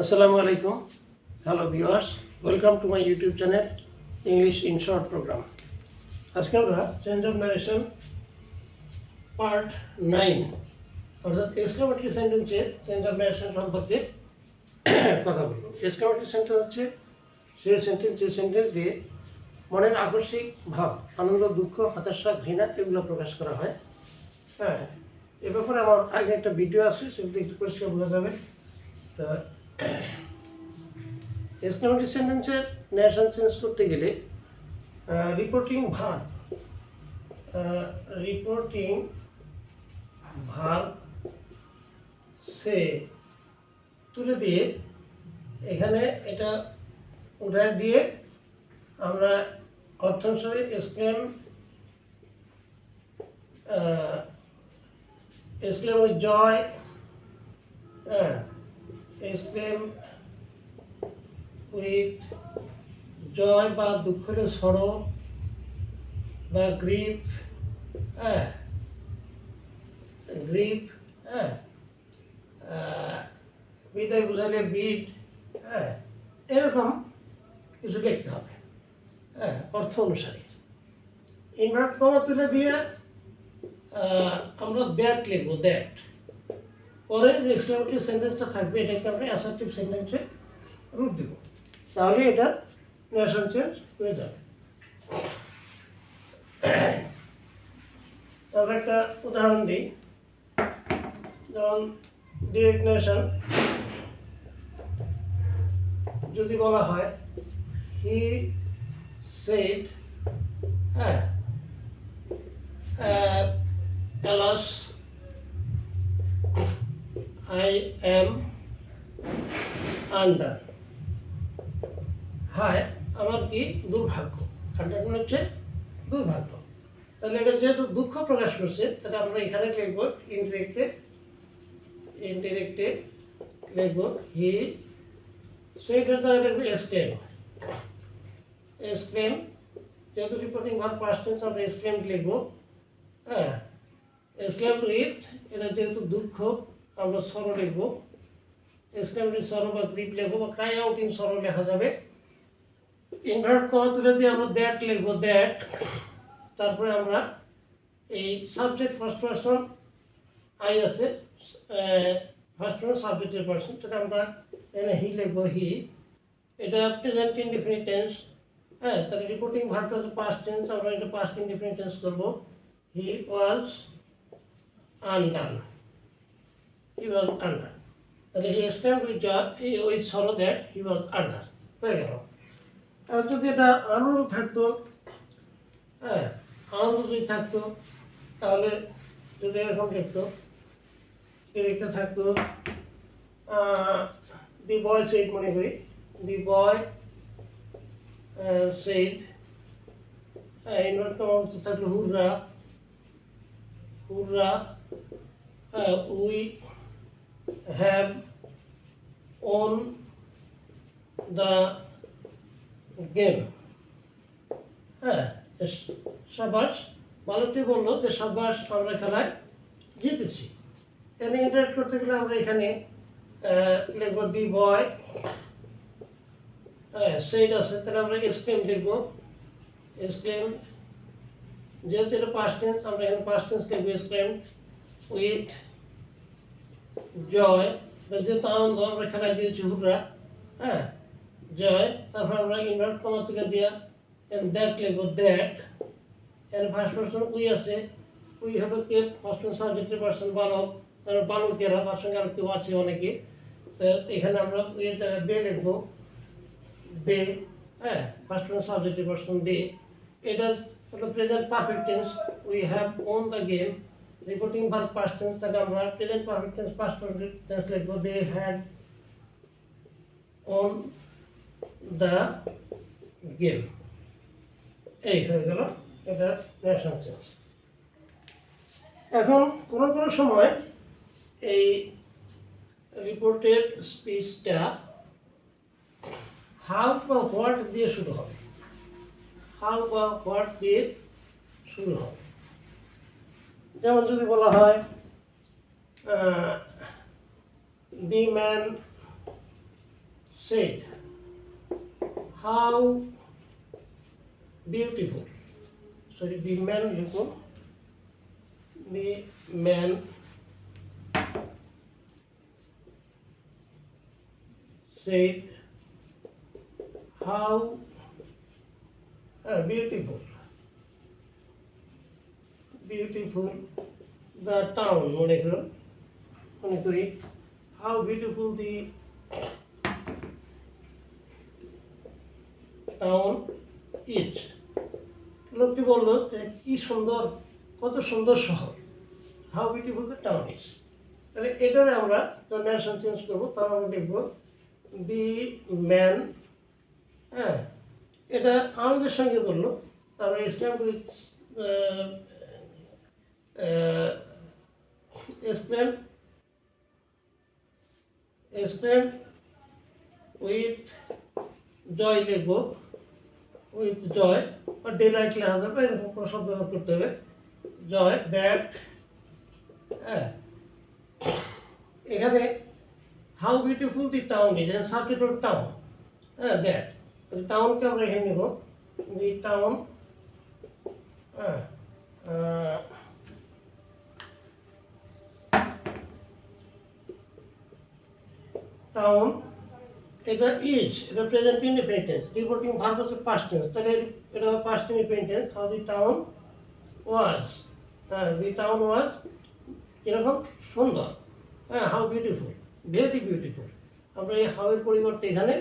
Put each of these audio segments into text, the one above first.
আসসালামু আলাইকুম। Hello viewers welcome to my YouTube channel English in short programme আজকে আমরা change of narration part nine অর্থাৎ exclamatory সেন্টেন্সের চেঞ্জ অফ নারেশন সম্পর্কে কথা বলব। এক্সক্লামেটরি সেন্টেন্স হচ্ছে সেই সেন্টেন্স যে সেন্টেন্স দিয়ে মনের আকস্মিক ভাব, আনন্দ, দুঃখ, হতাশা, ঘৃণা এগুলো প্রকাশ করা হয়। হ্যাঁ এ ব্যাপারে আমার আগে একটা ভিডিও আছে, সেগুলো একটু পরিষ্কার বোঝা যাবে। তা এক্সক্লামেটরি সেন্টেন্সের ন্যাশন চেঞ্জ করতে গেলে রিপোর্টিং ভার রিপোর্টিং ভার সে তুলে দিয়ে এখানে এটা উদাহরণ দিয়ে আমরা অর্থাংশে এক্সক্লেম এক্সক্লেম জয় হ্যাঁ এক্সক্লেম উইথ জয় বা দুঃখের সরো বা গ্রিফ হ্যাঁ গ্রিফ হ্যাঁ বিদায় বুঝালে বিট হ্যাঁ এরকম কিছু লিখতে হবে হ্যাঁ অর্থ অনুসারে। ইনভার্ট কমা তুলে দিয়ে আমরা দ্যাট লিখব দ্যাট পরে যে এক্সক্লেমেটরি সেন্টেন্সটা থাকবে, এটাকে আমরা অ্যাসার্টিভ সেন্টেন্সে রূপ দেব। তাহলে এটা নেশন চেঞ্জ হয়ে যাবে। আমরা একটা উদাহরণ দিই। যেমন ডিরেক্ট নেশন যদি বলা হয় হি সেড হ্যাঁ এলাস I am under. হায় আমার কি দুর্ভাগ্য? আন্ডার মানে হচ্ছে দুর্ভাগ্য। তাহলে এটা যেহেতু দুঃখ প্রকাশ করছে, তাহলে আমরা এখানে লিখব ইনডিরেক্টে ইনডিরেক্টে লিখব হি সেইটার দ্বারা লিখব এক্সক্লেম এক্সক্লেম যেহেতু রিপোর্টিং ভার পাস্ট টেন্স আমরা এক্সক্লেম লিখব। হ্যাঁ এক্সক্লেম উইথ এটা যেহেতু দুঃখ আমরা সরো লিখব। এক্সক্লেমেটরি সরো বা গ্রিপ লিখব বা ক্রাই আউট ইন সরো লেখা যাবে। ইনভার্ট কমা তুলে দিয়ে আমরা দ্যাট লিখব দ্যাট তারপরে আমরা এই সাবজেক্ট ফার্স্ট পার্সন আই আছে ফার্স্ট পার্সন সাবজেক্টের পার্সন তাহলে আমরা এখানে হি লিখব হি এটা প্রেজেন্ট ইনডিফিনিট টেন্স হ্যাঁ তাহলে রিপোর্টিং ভার্বটা হচ্ছে পাস্ট টেন্স আমরা এটা পাস্ট ইনডিফিনিট টেন্স করব। He was undone he was under. তাহলে with joy, with sorrow that he was under. হয়ে গেল আর যদি এটা আনন্দ থাকতো হ্যাঁ আনন্দ যদি থাকতো তাহলে যদি এরকম লিখতো এটা থাকতো দি বয় সেইড মনে করি দি বয় সেইড ইনভার্ট কমা থাকল hurrah hurrah we have won the game. হ্যাঁ সাবাস বালকটি বলল যে সাবাস আমরা খেলায় জিতেছি। এখানে ইন্টারেক্ট করতে গেলে আমরা এখানে লিখব দি বয়। হ্যাঁ সেইড আছে। তাহলে আমরা এক্সক্লেম লিখব। এক্সক্লেম যেহেতু এটা পাস্ট টেন্স আমরা এখানে পাস্ট টেন্স লিখব এক্সক্লেম উইথ জয় যেহেতু আনন্দ আমরা খেলায় দিয়েছি হুররা হ্যাঁ? জয়, তারপর আমরা ইনভার্ট কমা থেকে দিয়া দ্যাট লিখব দ্যাট এর ফার্স্ট পার্সন উই আছে, উই হলো কে? ফার্স্ট সাবজেক্টের পার্সন বালক তারপর বালকেরা, তার সঙ্গে আর কেউ আছে অনেকে। তো এখানে আমরা উই এর জায়গায় দে লিখব, দে হ্যাঁ? ফার্স্ট সাবজেক্টের পার্সন দে। এটা হলো present perfect tense we have won the game reporting verb past tense তাহলে আমরা present perfect tense past perfect tense লিখব they had won the game এই হয়ে গেল, এটা ন্যাশনাল চেঞ্জ এখন কোনো কোনো সময় এই রিপোর্টেড স্পিচটা হাউ বা হোয়াট দিয়ে শুরু হবে। হাউ বা হোয়াট দিয়ে শুরু হবে। যেমন যদি বলা হয় the man said, How beautiful. Sorry, the man লিখুন man said, How uh, beautiful, beautiful the town, মনে করুন মনে করি how beautiful the town is. লোকটি বলল যে কি সুন্দর কত সুন্দর শহর। How beautiful the town is তাহলে এটারে আমরা ন্যাশন চেঞ্জ করব তাহলে আমরা লিখব দি ম্যান হ্যাঁ এটা আনন্দের সঙ্গে বলল। তারপরে stamp stamp stamp with joy লিখব। উইথ জয় বা ডে লাইট লেখা যাবে, এরকম কোনো শব্দ ব্যবহার করতে হবে। জয় দ্যাট হ্যাঁ। এখানে how beautiful the town is subject হল টাউন হ্যাঁ দ্যাট। টাউনকে আমরা এখানে নেব। দি টাউন হ্যাঁ টাউন এটা ইজ এটা প্রেজেন্ট ইন্ডিপেন্ডেন্স রিপোর্টিং ভার্ব হচ্ছে পাস্ট টেন্স তাহলে এটা past independence how the town was হ্যাঁ দি টাউন ওয়াজ কীরকম? সুন্দর হ্যাঁ হাউ বিউটিফুল ভেরি বিউটিফুল আমরা এই হাউয়ের পরিবর্তে এখানে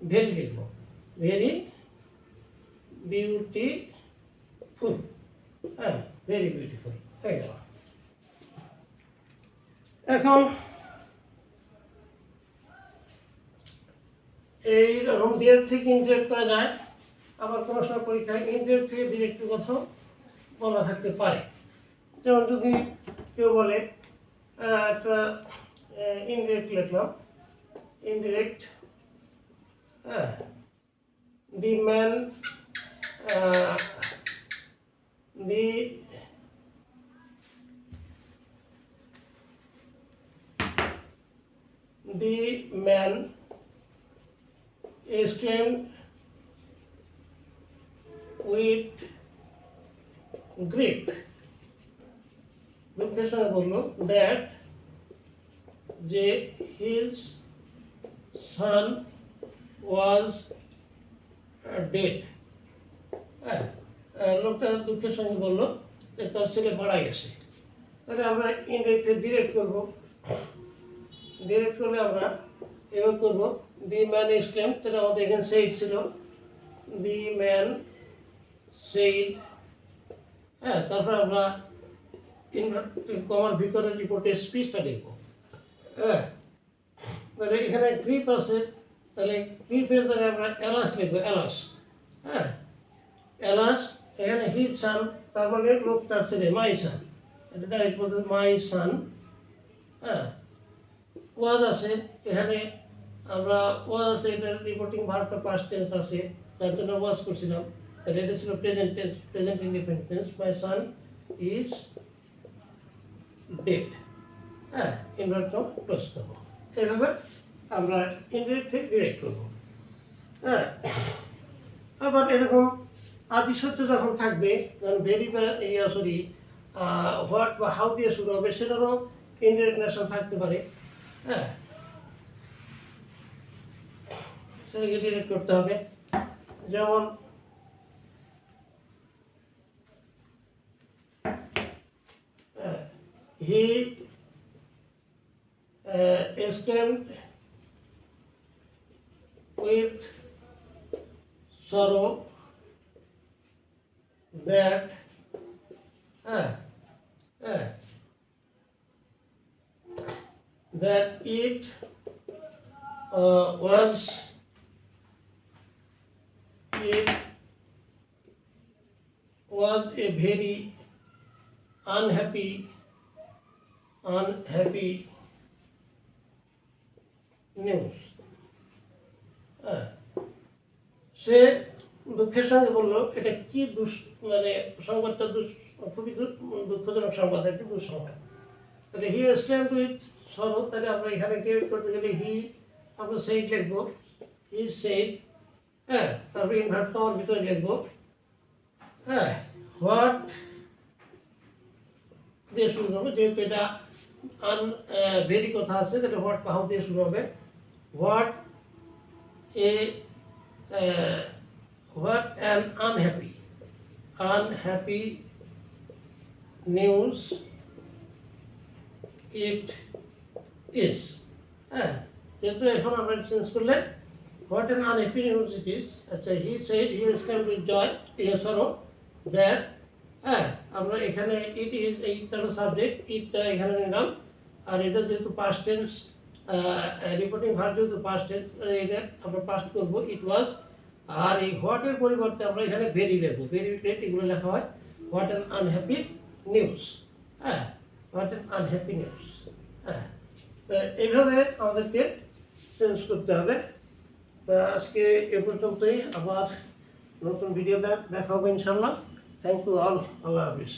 ভেরি লিখব ভেরি বিউটিফুল হ্যাঁ ভেরি বিউটিফুল হয়ে গেল। এখন এই রকম ডিরেক্ট থেকে ইনডিরেক্ট করা যায়। আবার কোনো সময় পরীক্ষায় ইনডিরেক্ট থেকে ডিরেক্টের কথাও বলা থাকতে পারে। যেমন যদি কেউ বলে একটা ইনডিরেক্ট লিখলাম। ইনডিরেক্ট হ্যাঁ the man the the man exclaimed with grief. দুঃখের সঙ্গে বলল দ্যাট যে হিজ সান ওয়াজ ডেড হ্যাঁ লোকটা দুঃখের সঙ্গে বলল যে তার ছেলে মারা গেছে। তাহলে আমরা ইন্ডিয়াতে ডিরেক্ট করব। ডিরেক্ট করলে আমরা এভাবে করব। দি ম্যান এক্সক্লেম তাহলে আমাদের এখানে সেইড ছিল। দি ম্যান সেইড হ্যাঁ তারপর আমরা কমার ভিতরে রিপোর্টের স্পিচটা লিখব হ্যাঁ তাহলে এখানে গ্রিপ আছে, তাহলে গ্রিপের জায়গায় আমরা এলাস লিখব এলাস হ্যাঁ এলাস এখানে হিট সান তার মানে লোকটার ছেলে মাই সান এটা ডাইরেক্ট মাই সান। হ্যাঁ ওয়াজ আছে, এখানে আমরা ওয়াজ আছে, এটা রিপোর্টিং ভার্বটা পাস্ট টেন্স আছে, তার জন্য ওয়াজ করছিলাম। তাহলে এটা ছিল present tense present independent tense my son is dead হ্যাঁ ইনভার্টটা ক্লোজ করব। এভাবে আমরা ইনডিরেক্ট থেকে ডিরেক্ট করব। হ্যাঁ আবার এরকম আদি সত্য যখন থাকবে যখন ভেরি বা, ইয়া সরি হোয়াট বা হাউ দিয়ে শুরু হবে, সেটারও ইনডিরেক্ট নেশন থাকতে পারে। হ্যাঁ সেটাকে ডিরেক্ট করতে হবে যেমন হি exclaimed with sorrow that uh, uh, that it uh, was it was a very unhappy unhappy হ্যাঁ সে দুঃখের সঙ্গে বলল, এটা কি দুঃ মানে সংবাদটা দুঃ খুবই দুঃখজনক সংবাদ কি দুঃসংবাদ? তাহলে হি স্ট্যান্ড উইথ সরো তাহলে আমরা এখানে ডিরেক্ট করতে গেলে হি আমরা সেই লিখব হি সেড হ্যাঁ তারপরে ইনভার্ট কমার ভিতরে লিখব হ্যাঁ হোয়াট দিয়ে শুরু করব যেহেতু এটা আন ভেরি কথা আছে তাহলে হোয়াট হাউ দিয়ে শুরু হবে what a what an unhappy unhappy news it is হ্যাঁ যেহেতু এখন আমরা চেঞ্জ করলে নিউজ ইট ইজ আচ্ছা he said he is can with joy ইয়ে সরো দ্যাট হ্যাঁ আমরা এখানে ইট ইজ এইটা সাবজেক্ট ইটটা এখানে নিলাম। আর এটা যেহেতু পাস্ট টেন্স রিপোর্টিং ভার্ব যেহেতু পাস্ট টেন্স এটা আমরা পাস্ট করব ইট ওয়াজ আর এই হোয়াটের পরিবর্তে আমরা এখানে ভেরি লিখব। ভেরি গ্রেট এগুলো লেখা হয়। হোয়াট অ্যান আনহ্যাপি নিউজ হ্যাঁ হোয়াট অ্যান আনহ্যাপি নিউজ হ্যাঁ এইভাবে আমাদেরকে চেঞ্জ করতে হবে। তা আজকে এ পর্যন্তই, আবার নতুন ভিডিও দেখা হবে ইনশাল্লাহ থ্যাংক ইউ অল আল্লাহ হাফিজ।